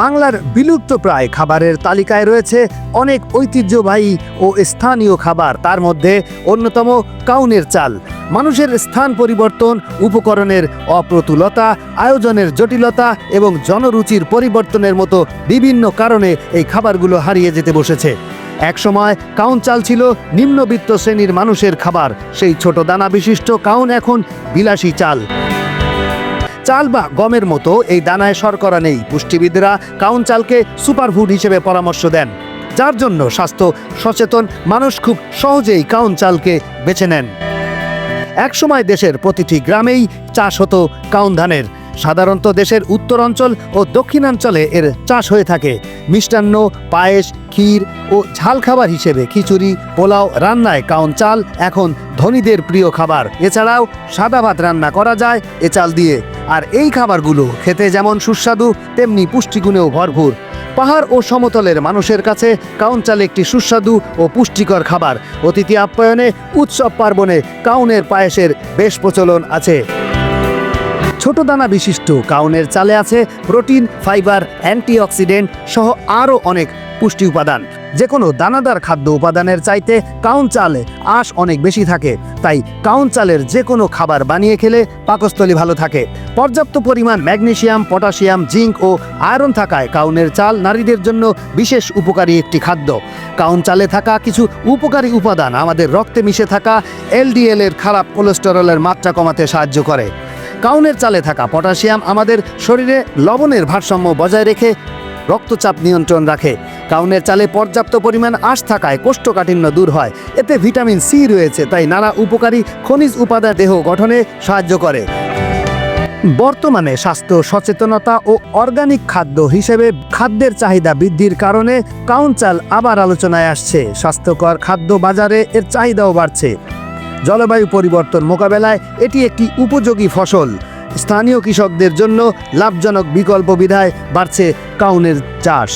বাংলার বিলুপ্ত প্রায় খাবারের তালিকায় রয়েছে অনেক ঐতিহ্যবাহী ও স্থানীয় খাবার। তার মধ্যে অন্যতম কাউনের চাল। মানুষের স্থান পরিবর্তন, উপকরণের অপ্রতুলতা, আয়োজনের জটিলতা এবং জনরুচির পরিবর্তনের মতো বিভিন্ন কারণে এই খাবারগুলো হারিয়ে যেতে বসেছে। একসময় কাউন চাল ছিল নিম্নবিত্ত শ্রেণির মানুষের খাবার। সেই ছোট দানা বিশিষ্ট কাউন এখন বিলাসী চাল। চাল বা গমের মতো এই দানায় শর্করা নেই। পুষ্টিবিদরা কাউন চালকে সুপারফুড হিসেবে পরামর্শ দেন, যার জন্য স্বাস্থ্য সচেতন মানুষ খুব সহজেই কাউন চালকে বেছে নেন। একসময় দেশের প্রতিটি গ্রামেই চাষ হতো কাউন ধানের। সাধারণত দেশের উত্তরাঞ্চল ও দক্ষিণাঞ্চলে এর চাষ হয়ে থাকে। মিষ্টান্ন, পায়েস, ক্ষীর ও ঝাল খাবার হিসেবে খিচুড়ি, পোলাও রান্নায় কাউন চাল এখন ধনীদের প্রিয় খাবার। এছাড়াও সাদা ভাত রান্না করা যায়, এ চাল দিয়ে। আর এই খাবারগুলো খেতে যেমন সুস্বাদু, তেমনি পুষ্টিগুণেও ভরপুর। পাহাড় ও সমতলের মানুষের কাছে কাউন চাল একটি সুস্বাদু ও পুষ্টিকর খাবার। অতিথি আপ্যায়নে, উৎসব পার্বণে কাউনের পায়েসের বেশ প্রচলন আছে। ছোট দানা বিশিষ্ট কাউনের চালে আছে প্রোটিন, ফাইবার, অ্যান্টিঅক্সিডেন্ট সহ আরও অনেক পুষ্টি উপাদান। যে কোনো দানাদার খাদ্য উপাদানের চাইতে কাউন চালে আঁশ অনেক বেশি থাকে। তাই কাউন চালের যে কোনো খাবার বানিয়ে খেলে পাকস্থলী ভালো থাকে। পর্যাপ্ত পরিমাণ ম্যাগনেশিয়াম, পটাশিয়াম, জিঙ্ক ও আয়রন থাকায় কাউনের চাল নারীদের জন্য বিশেষ উপকারী একটি খাদ্য। কাউন চালে থাকা কিছু উপকারী উপাদান আমাদের রক্তে মিশে থাকা এলডিএল এর খারাপ কোলেস্টেরলের মাত্রা কমাতে সাহায্য করে। কাউনের চালে থাকা পটাশিয়াম আমাদের শরীরে লবণের ভারসাম্য বজায় রেখে রক্তচাপ নিয়ন্ত্রণ রাখে। কাউনের চালে পর্যাপ্ত পরিমাণ আঁশ থাকায় কোষ্ঠকাঠিন্য দূর হয়। এতে ভিটামিন সি রয়েছে, তাই নানা উপকারী খনিজ উপাদান দেহ গঠনে সাহায্য করে। বর্তমানে স্বাস্থ্য, সচেতনতা ও অর্গানিক খাদ্য হিসেবে খাদ্যের চাহিদা বৃদ্ধির কারণে কাউন চাল আবার আলোচনায় আসছে। স্বাস্থ্যকর খাদ্য বাজারে এর চাহিদাও বাড়ছে। জলবায়ু পরিবর্তন মোকাবেলায় এটি একটি উপযোগী ফসল। স্থানীয় কৃষকদের জন্য লাভজনক বিকল্প বিধায় বাড়ছে কাউনের চাষ।